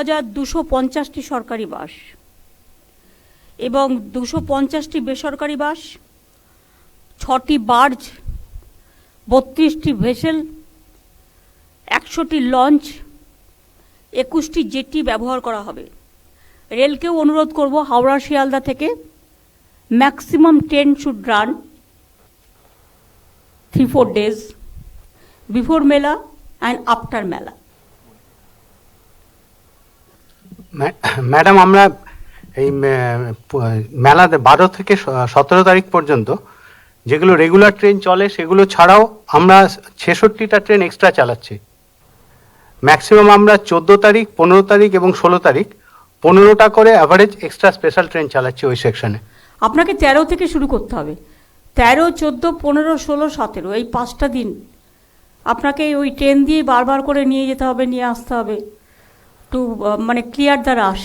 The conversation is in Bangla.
হাজার দুশো পঞ্চাশটি সরকারি বাস এবং দুশো পঞ্চাশটি বেসরকারি বাস, ছটি বার্জ, বত্রিশটি ভেসেল, একশোটি লঞ্চ, একুশটি জেটি ব্যবহার করা হবে। রেলকেও অনুরোধ করব হাওড়া শিয়ালদা থেকে maximum train should run three four days before mela and after mela. Madam, আমরা এই মেলাতে বারো থেকে সতেরো তারিখ পর্যন্ত যেগুলো রেগুলার ট্রেন চলে, সেগুলো ছাড়াও আমরা ছেষট্টিটা ট্রেন এক্সট্রা চালাচ্ছি। ম্যাক্সিমাম আমরা চোদ্দ তারিখ, পনেরো তারিখ এবং ষোলো তারিখ পনেরোটা করে অ্যাভারেজ এক্সট্রা স্পেশাল ট্রেন চালাচ্ছি ওই সেকশনে আপনাকে তেরো থেকে শুরু করতে হবে। তেরো, চোদ্দ, পনেরো, ষোলো, সতেরো, এই পাঁচটা দিন আপনাকে ওই ট্রেন দিয়ে বারবার করে নিয়ে যেতে হবে, নিয়ে আসতে হবে। টু মানে ক্লিয়ার দ্য রাশ